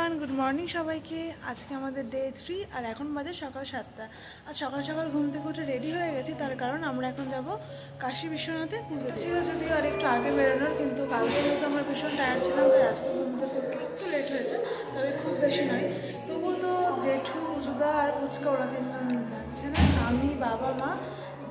Everyone good morning সবাইকে। আজকে আমাদের ডে থ্রি আর এখন বাজে সকাল সাতটা। আর সকাল সকাল ঘুম থেকে উঠে রেডি হয়ে গেছি, তার কারণ আমরা এখন যাব কাশী বিশ্বনাথে পুজো ছিল যদিও আর একটু আগে বেরোনোর, কিন্তু কালকে যেহেতু আমরা ভীষণ টায়ার্ড ছিলাম, তাই আজকে ঘুম থেকে একটু লেট হয়েছে, তবে খুব বেশি নয়। তবুও তো জেঠু জুদা আর ফুচকা ওরা যাচ্ছে না। আমি, বাবা, মা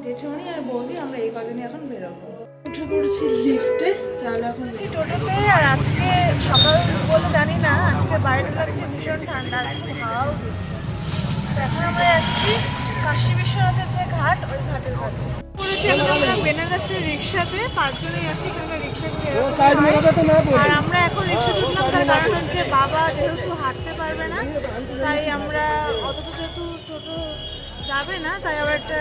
জেঠুমণি আর বৌদি আমরা এই কজনই এখন বেরোবো। উঠে পড়েছি লিফটে চলো এখন টোটোতে আর আজকে সকাল বলে জানি না আজকে বাইরে লাগছে ভীষণ ঠান্ডা আর একটু হাওয়াও দিচ্ছে এখন আমরা যাচ্ছি কাশী বিশ্বনাথের যে ঘাট ওই ঘাটের কাছে। পড়েছি এখন আমরা বেনারসের রিক্সাতে পাঁচজনেই আছি কারণ রিক্সা আর আমরা এখন রিক্সা তুললাম তার কারণ হচ্ছে বাবা যেহেতু হাঁটতে পারবে না তাই আমরা অত যেহেতু যাবে না, তাই আবার একটা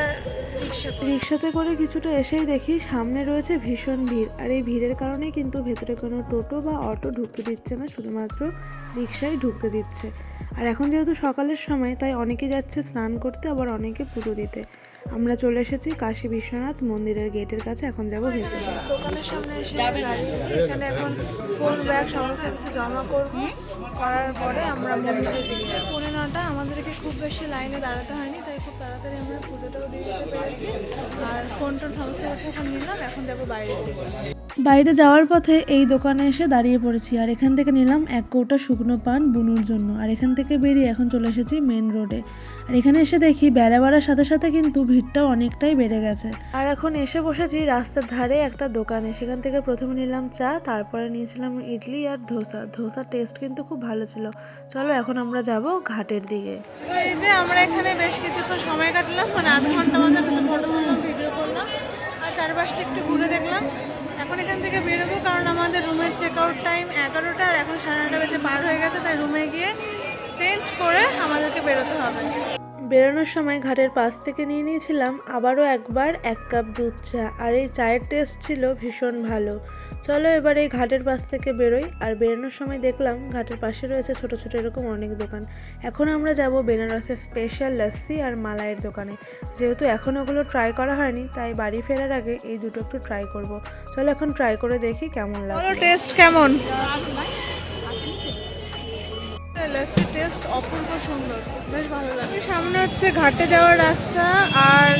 রিক্সাতে করে কিছুটা এসেই দেখি সামনে রয়েছে ভীষণ ভিড়। আর এই ভিড়ের কারণে কিন্তু ভেতরে কোনো টোটো বা অটো ঢুকতে দিচ্ছে না, শুধুমাত্র রিক্সাই ঢুকতে দিচ্ছে। আর এখন যেহেতু সকালের সময়, তাই অনেকে যাচ্ছে স্নান করতে, আবার অনেকে পুজো দিতে। আমরা চলে এসেছি কাশী বিশ্বনাথ মন্দিরের গেটের কাছে এখন যাব ভেতরে। দোকানের সামনে এসে এখানে এখন ফোন ব্যাগ সমস্ত কিছু জমা করব। করার পরে আমরা মন্দিরে দিকে পৌনে নটা আমাদেরকে খুব বেশি লাইনে দাঁড়াতে হয়নি তাই খুব তাড়াতাড়ি আমরা পুজোটাও দিয়ে দিতে পেরেছি। আর ফোন টোন সমস্ত কিছু এখন নিলাম এখন যাব বাইরে। বাইরে যাওয়ার পথে এই দোকানে এসে দাঁড়িয়ে পড়েছি। আর এখান থেকে নিলাম এক কৌটা শুকনো পান বুনুর জন্য। আর এখান থেকে বেরিয়ে এখন চলে এসেছি মেন রোডে আর এখানে এসে দেখি বেলা বাড়ার সাথে সাথে কিন্তু ভিড়টাও অনেকটাই বেড়ে গেছে। আর এখন এসে বসেছি রাস্তার ধারে একটা দোকানে। সেখান থেকে প্রথমে নিলাম চা, তারপরে নিয়েছিলাম ইডলি আর ধোসা। ধোসার টেস্ট কিন্তু খুব ভালো ছিল। চলো এখন আমরা যাব ঘাটের দিকে। এই যে আমরা এখানে বেশ কিছুক্ষণ সময় কাটলাম মানে আধ ঘণ্টা মতো কিছু ফটো তুললাম ভিডিও করলাম। চারপাশটা একটু ঘুরে দেখলাম। এখন এখান থেকে বেরোবো কারণ আমাদের রুমের চেক আউট টাইম এগারোটা আর এখন সাড়ে নটা বেজে পার হয়ে গেছে, তাই রুমে গিয়ে চেঞ্জ করে আমাদেরকে বেরোতে হবে। বেরোনোর সময় ঘাটের পাশ থেকে নিয়ে নিয়েছিলাম, আবারও একবার এক কাপ দুধ চা। আর এই চায়ের টেস্ট ছিল ভীষণ ভালো। চলো এবার এই ঘাটের পাশ থেকে বেরোই। আর বেরোনোর সময় দেখলাম ঘাটের পাশে রয়েছে ছোট ছোট এরকম অনেক দোকান। এখন আমরা যাব বেনারসের স্পেশাল লস্যি আর মালাইয়ের দোকানে। যেহেতু এখন ওগুলো ট্রাই করা হয়নি তাই বাড়ি ফেরার আগে এই দুটো একটু ট্রাই করব। চলো এখন ট্রাই করে দেখি কেমন লাগে টেস্ট কেমন? লস্যি টেস্ট অপূর্ব সুন্দর। বেশ ভালো লাগে। সামনে হচ্ছে ঘাটে যাওয়ার রাস্তা আর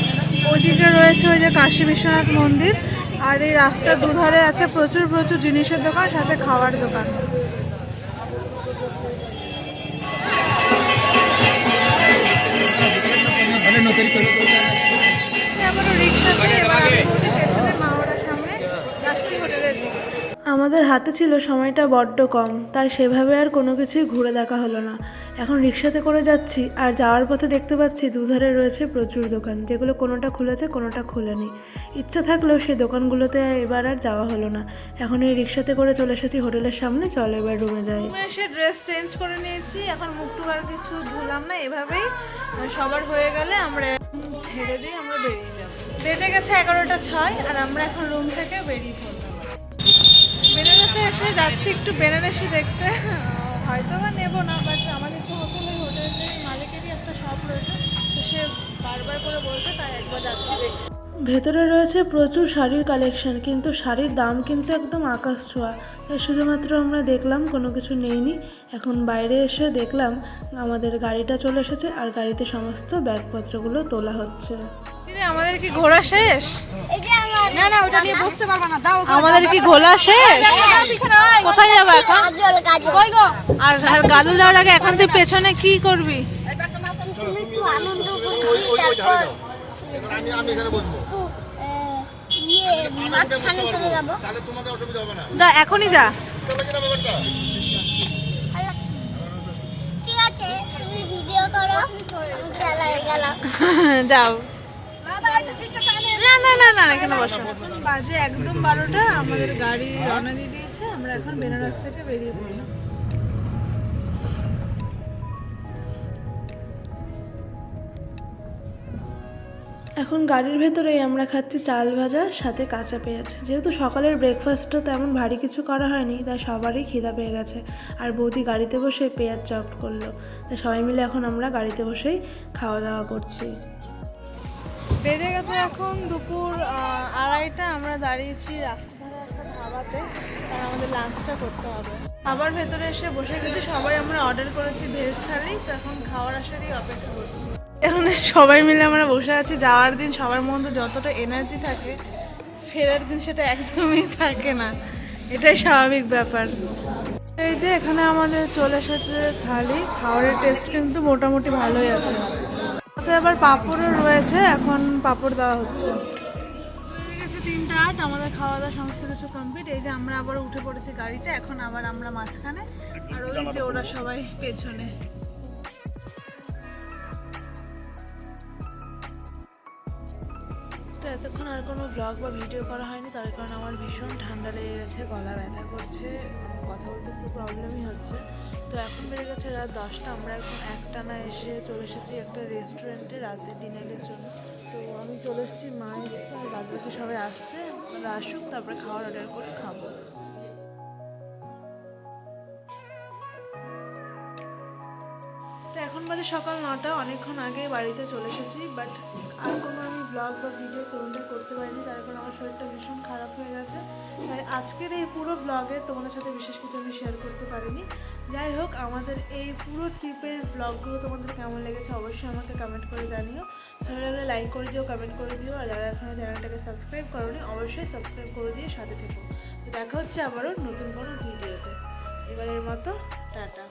ওইদিকে রয়েছে ওই যে কাশী বিশ্বনাথ মন্দির। আর এই রাস্তার দুধারে আছে প্রচুর প্রচুর জিনিসের দোকান সাথে খাওয়ার দোকান রিক্সা করে এবার আমি বলছি পেছনের মাওয়াটার সামনে যাচ্ছি হোটেলের দিকে আমাদের হাতে ছিল সময়টা বড্ড কম, তাই সেভাবে আর কোনো কিছুই ঘুরে দেখা হলো না। এখন রিক্সাতে করে যাচ্ছি আর যাওয়ার পথে দেখতে পাচ্ছি দুধারে রয়েছে প্রচুর দোকান, যেগুলো কোনোটা খুলেছে, কোনোটা খুলেনি। ইচ্ছা থাকলেও সেই দোকানগুলোতে এবার আর যাওয়া হলো না। এখন এই রিক্সাতে করে চলে এসেছি হোটেলের সামনে, চলো এবার রুমে যাই। এসে ড্রেস চেঞ্জ করে নিয়েছি, এখন মুখ আর কিছু ধুলাম না, এভাবেই সবার হয়ে গেলে আমরা ছেড়ে দিয়ে আমরা বেরিয়ে যাব। বেজে গেছে এগারোটা ছয় আর আমরা এখন রুম থেকে বেরিয়ে পড়লাম। বেনারসে এসে যাচ্ছি একটু বেনারসি দেখতে। হয়তো বা নেব না বাট আমাদের তো হোটেলের হোটেলের মালিকেরই একটা শপ রয়েছে তো সে বারবার করে বলছে তাই একবার যাচ্ছি দেখতে। ভেতরে রয়েছে প্রচুর শাড়ির কালেকশন কিন্তু শাড়ির দাম কিন্তু একদম আকাশ ছোঁয়া। তাই শুধুমাত্র আমরা দেখলাম কোনো কিছু নেইনি। এখন বাইরে এসে দেখলাম আমাদের গাড়িটা চলে এসেছে আর গাড়িতে সমস্ত ব্যাগপত্রগুলো তোলা হচ্ছে। আমাদের কি ঘোরা শেষ? এই যে আমার না না ওটা দিয়ে বসতে পারবে না। দাও আমাদের কি ঘোলা শেষ? কোথায় যাব এখন? কাজল কাজল কই গো? আর আর গাদু যাওয়ার আগে এখন তুই পেছনে কি করবি? ইয়ে যাব। যা এখনই যা। যাও। না না না না এখানে বসো। বাজে একদম বারোটা আমাদের গাড়ি রওনা দিয়ে দিয়েছে আমরা এখন বেনারস থেকে বেরিয়ে পড়লাম। এখন গাড়ির ভেতরেই আমরা খাচ্ছি চাল ভাজা সাথে কাঁচা পেঁয়াজ। যেহেতু সকালের ব্রেকফাস্টটা তেমন ভারী কিছু করা হয়নি তাই সবারই খিদা পেয়ে গেছে। আর বৌদি গাড়িতে বসে পেঁয়াজ চপ করল। তাই সবাই মিলে এখন আমরা গাড়িতে বসেই খাওয়া দাওয়া করছি। বেজে গেছে এখন দুপুর আড়াইটা। আমরা দাঁড়িয়েছি রাস্তার ধারে একটা ধাবাতে কারণ আমাদের লাঞ্চটা করতে হবে। আবার ভেতরে এসে বসে গেছি। সবাই আমরা অর্ডার করেছি ভেজ থালি, তো এখন খাওয়ার আসারই অপেক্ষা করছি। এখন সবাই মিলে আমরা বসে আছি। যাওয়ার দিন সবার মধ্যে যতটা এনার্জি থাকে, ফেরার দিন সেটা একদমই থাকে না। এটাই স্বাভাবিক ব্যাপার। এই যে এখানে আমাদের চলে এসেছে থালি। খাবারের টেস্ট কিন্তু মোটামুটি ভালোই আছে। সাথে আবার পাঁপড়ও রয়েছে, এখন পাঁপড় দেওয়া হচ্ছে। তিনটা আট, আমাদের খাওয়া দাওয়া সমস্ত কিছু কমপ্লিট এই যে আমরা আবার উঠে পড়েছি গাড়িতে, এখন আবার আমরা মাঝখানে। আর ওই যে ওরা সবাই পেছনে। তো এতক্ষণ আর কোনো ব্লগ বা ভিডিও করা হয়নি, তার কারণে আমার ভীষণ ঠান্ডা লেগে গেছে, গলা ব্যথা করছে, কথা বলতে খুব প্রবলেমই হচ্ছে। তো এখন বেড়ে গেছে রাত দশটা। আমরা এখন একটানা এসে চলে এসেছি একটা রেস্টুরেন্টে রাতের ডিনারের জন্য। তো আমি চলে এসেছি, মা এসছে আর বাদবাকি সবাই আসছে। আসুক, তারপরে খাওয়ার অর্ডার করে খাব। তো এখন বাজে সকাল নটা, অনেকক্ষণ আগে বাড়িতে চলে এসেছি বাট আর কোনো ব্লগ বা ভিডিও কোনোটাই করতে পারিনি, তার কারণে আমার শরীরটা ভীষণ খারাপ হয়ে গেছে। তাই আজকের এই পুরো ব্লগে তোমাদের সাথে বিশেষ কিছু আমি শেয়ার করতে পারিনি। যাই হোক, আমাদের এই পুরো ট্রিপের ব্লগগুলো তোমাদের কেমন লেগেছে অবশ্যই আমাকে কমেন্ট করে জানিও। ভালো লাগলে লাইক করে দিও কমেন্ট করে দিও, আর যারা এখনও চ্যানেলটাকে সাবস্ক্রাইব করোনি, অবশ্যই সাবস্ক্রাইব করে দিয়ে সাথে থেকো। তো দেখা হচ্ছে আবারও নতুন কোনো ভিডিওতে এবারের মতো, টাটা।